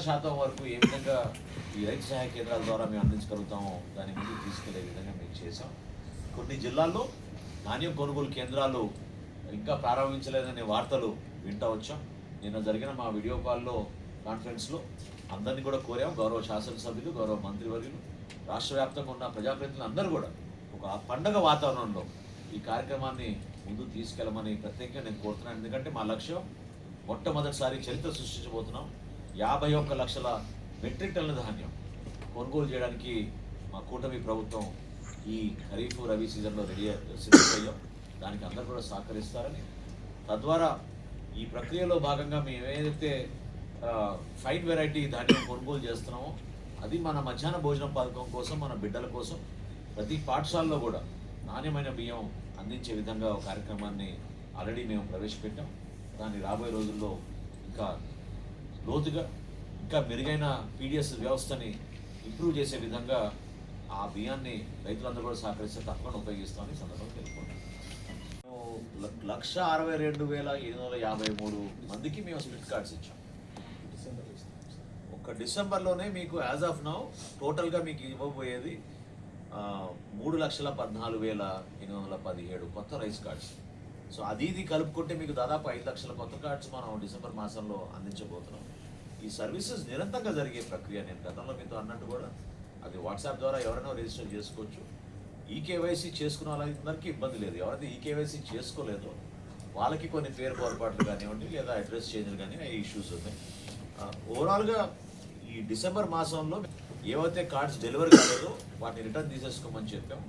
శాతం వరకు ఏ విధంగా ఈ రైతు సహాయ కేంద్రాల ద్వారా మేము అందించగలుగుతాం దాని ముందు తీసుకెళ్ళే విధంగా మేము చేసాం కొన్ని జిల్లాల్లో ధాన్యం కొనుగోలు కేంద్రాలు ఇంకా ప్రారంభించలేదనే వార్తలు వింటా వచ్చాం. నిన్న జరిగిన మా వీడియో కాల్లో కాన్ఫరెన్స్లో అందరినీ కూడా కోరాం. గౌరవ శాసనసభ్యులు గౌరవ మంత్రివర్యులు రాష్ట్ర వ్యాప్తంగా ఉన్న ప్రజాప్రతినిధులు అందరూ కూడా ఒక పండగ వాతావరణంలో ఈ కార్యక్రమాన్ని ముందుకు తీసుకెళ్ళమని ప్రత్యేకంగా నేను కోరుతున్నాను. ఎందుకంటే మా లక్ష్యం మొట్టమొదటిసారి చరిత్ర సృష్టించబోతున్నాం. యాభై ఒక్క లక్షల మెట్రిక్ టన్నుల ధాన్యం కొనుగోలు చేయడానికి మా కూటమి ప్రభుత్వం ఈ ఖరీఫ్ రబీ సీజన్లో రెడీ సిద్ధమయ్యాం దానికి అందరూ కూడా సహకరిస్తారని. తద్వారా ఈ ప్రక్రియలో భాగంగా మేము ఏదైతే ఫైన్ వెరైటీ ధాన్యం కొనుగోలు చేస్తున్నామో అది మన మధ్యాహ్న భోజనం పథకం కోసం మన బిడ్డల కోసం ప్రతి పాఠశాలలో కూడా నాణ్యమైన బియ్యం అందించే విధంగా ఒక కార్యక్రమాన్ని ఆల్రెడీ మేము ప్రవేశపెట్టాం. దాన్ని రాబోయే రోజుల్లో ఇంకా లోతుగా ఇంకా మెరుగైన పీడిఎస్ వ్యవస్థని ఇంప్రూవ్ చేసే విధంగా ఆ బియ్యాన్ని రైతులందరూ కూడా సహకరిస్తే తప్పకుండా ఉపయోగిస్తామని సందర్భంగా తెలుపుకుంటాం మేము లక్ష అరవై రెండు వేల ఎనిమిది వందల యాభై మూడు మందికి మేము స్ప్లిట్ కార్డ్స్ ఇచ్చాం. ఒక్క డిసెంబర్లోనే మీకు యాజ్ ఆఫ్ నౌ టోటల్గా మీకు ఇవ్వబోయేది మూడు లక్షల పద్నాలుగు వేల ఎనిమిది వందల పదిహేడు కొత్త రైస్ కార్డ్స్. సో అది ఇది కలుపుకుంటే మీకు దాదాపు ఐదు లక్షల కొత్త కార్డ్స్ మనం డిసెంబర్ మాసంలో అందించబోతున్నాం. ఈ సర్వీసెస్ నిరంతరంగా జరిగే ప్రక్రియ నేను గతంలో మీతో అన్నట్టు కూడా అది వాట్సాప్ ద్వారా ఎవరైనా రిజిస్టర్ చేసుకోవచ్చు. ఈ కేవైసీ చేసుకున్న వాళ్ళందరికీ ఇబ్బంది లేదు. ఎవరైతే ఈ కేవైసీ చేసుకోలేదో వాళ్ళకి కొన్ని పేరు పొరపాట్లు కానివ్వండి లేదా అడ్రస్ చేంజ్లు కానీ అవి ఇష్యూస్ ఉన్నాయి ఓవరాల్గా ఈ డిసెంబర్ మాసంలో ఏవైతే కార్డ్స్ డెలివరీ కాలేదో వాటిని రిటర్న్ తీసేసుకోమని చెప్పాం.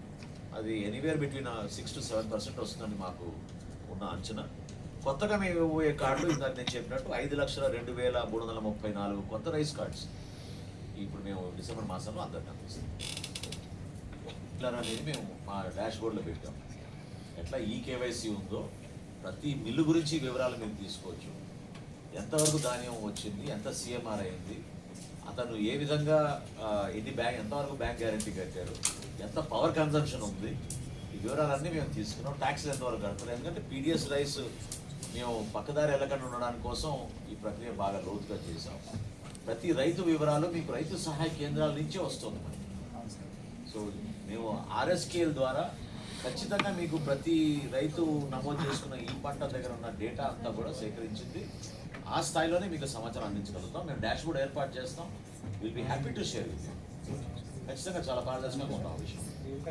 అది anywhere between six to seven percent వస్తుందండి మాకు ఉన్న అంచనా. కొత్తగా మేము ఇవ్వబోయే కార్డులు ఇందాక నేను చెప్పినట్టు ఐదు లక్షల రెండు వేల మూడు వందల ముప్పై నాలుగు కొత్త రైస్ కార్డ్స్. ఇప్పుడు మేము డిసెంబర్ మాసంలో అందరికి అందిస్తాం. ఇట్లా అనేది మేము మా డాష్ బోర్డ్లో పెట్టాం. ఎట్లా ఈ కేవైసీ ఉందో ప్రతి మిల్లు గురించి వివరాలు మీరు తీసుకోవచ్చు. ఎంతవరకు ధాన్యం వచ్చింది ఎంత సీఎంఆర్ అయింది అతను ఏ విధంగా ఎన్ని బ్యాంక్ ఎంతవరకు బ్యాంక్ గ్యారంటీ కట్టారు ఎంత పవర్ కన్సంప్షన్ ఉంది వివరాలన్నీ మేము తీసుకున్నాం. ట్యాక్స్ ఎంతవరకు కడతారు? ఎందుకంటే పీడిఎస్ రైస్ మేము పక్కదారి వెళ్ళకుండా ఉండడానికి కోసం ఈ ప్రక్రియ బాగా లోతుగా చేసాం ప్రతి రైతు వివరాలు మీకు రైతు సహాయ కేంద్రాల నుంచే వస్తుంది సో మేము ఆర్ఎస్కేల్ ద్వారా ఖచ్చితంగా మీకు ప్రతి రైతు నమోదు చేసుకున్న ఈ పంట దగ్గర ఉన్న డేటా అంతా కూడా సేకరించింది. ఆ స్థాయిలోనే మీకు సమాచారం అందించగలుగుతాం. మేము డాష్ బోర్డ్ ఏర్పాటు చేస్తాం. Will be happy to share with ఖచ్చితంగా చాలా పారదర్శకంగా ఉంటాం ఆ విషయం. రియల్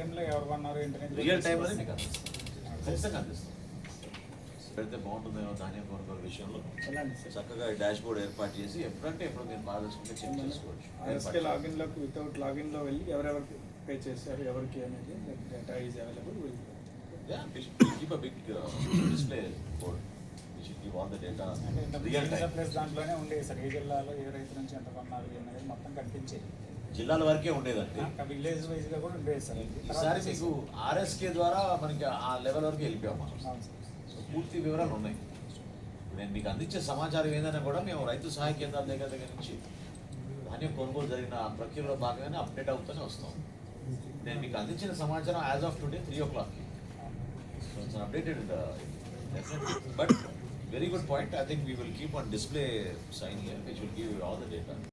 రియల్ టైంలోనే మీకు ఖచ్చితంగా అందిస్తాం పెడితే బాగుంటుందేమో ధాన్యం కొనుగోలు విషయంలో. చక్కగా డాష్ బోర్డ్ ఏర్పాటు చేసి ఎప్పుడంటే ఎప్పుడు మీరు పారదర్శకంగా చెక్ చేసుకోవచ్చు. లాగిన్లోకి వితౌట్ లాగిన్లో వెళ్ళి ఎవరెవరికి పే చేశారు ఎవరికి అనేది డేటా ఈజ్ అవైలబుల్ అంటే real time. ప్లేస్ దాంట్లోనే ఉండేది సార్. ఏ జిల్లాలో ఏ రైతు నుంచి ఎంత కొన్నారు అనేది మొత్తం కనిపించేది. జిల్లాల వరకే ఉండేదండి. విలేజ్ వైజ్గా కూడా ఉండేది సార్. ఈసారి మీకు ఆర్ఎస్కే ద్వారా మనకి ఆ లెవెల్ వరకు వెళ్ళిపోయాం మనం. పూర్తి వివరాలు ఉన్నాయి. నేను మీకు అందించే సమాచారం ఏందన్నా కూడా మేము రైతు సహాయ కేంద్రాల దగ్గర దగ్గర నుంచి ధాన్యం కొనుగోలు జరిగిన ప్రక్రియలో భాగంగానే అప్డేట్ అవుతూనే వస్తాం. నేను మీకు అందించిన సమాచారం యాజ్ ఆఫ్ టుడే త్రీ ఓ క్లాక్కి So it's an updated, uh, definitely. But very good point. I think we will keep on display sign here, which